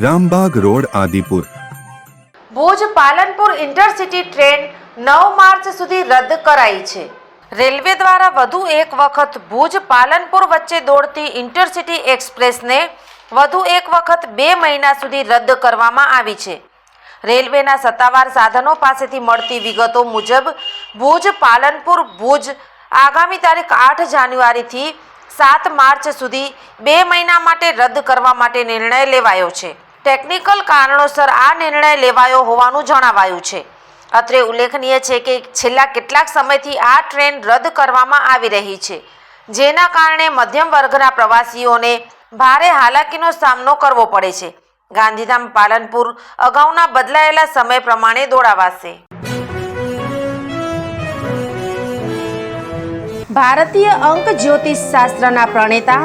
Rambag road, Adipur. Bhuj Palanpur intercity train નવ March સુધી રદ કરાઈ છે. રેલવે દ્વારા વધુ એક વખત ભુજ પાલનપુર વચ્ચે દોડતી ઇન્ટરસિટી એક્સપ્રેસને વધુ એક વખત બે મહિના સુધી રદ કરવામાં આવી છે. રેલવેના સત્તાવાર સાધનો પાસેથી મળતી વિગતો મુજબ, ભુજ પાલનપુર ભુજ આગામી તારીખ આઠ જાન્યુઆરીથી સાત માર્ચ સુધી બે મહિના માટે રદ કરવા માટે નિર્ણય લેવાયો છે. ટેકનિકલ કારણોસર આ નિર્ણય લેવાયો હોવાનું જણાવાયું છે. અત્રે ઉલ્લેખનીય છે કે છેલ્લા કેટલાક સમયથી આ ટ્રેન રદ કરવામાં આવી રહી છે, જેના કારણે મધ્યમ વર્ગના પ્રવાસીઓને ભારે હાલાકીનો સામનો કરવો પડે છે. ગાંધીધામ પાલનપુર અગાઉના બદલાયેલા સમય પ્રમાણે દોડાવાશે. ભારતીય અંક જ્યોતિષ શાસ્ત્રના પ્રણેતા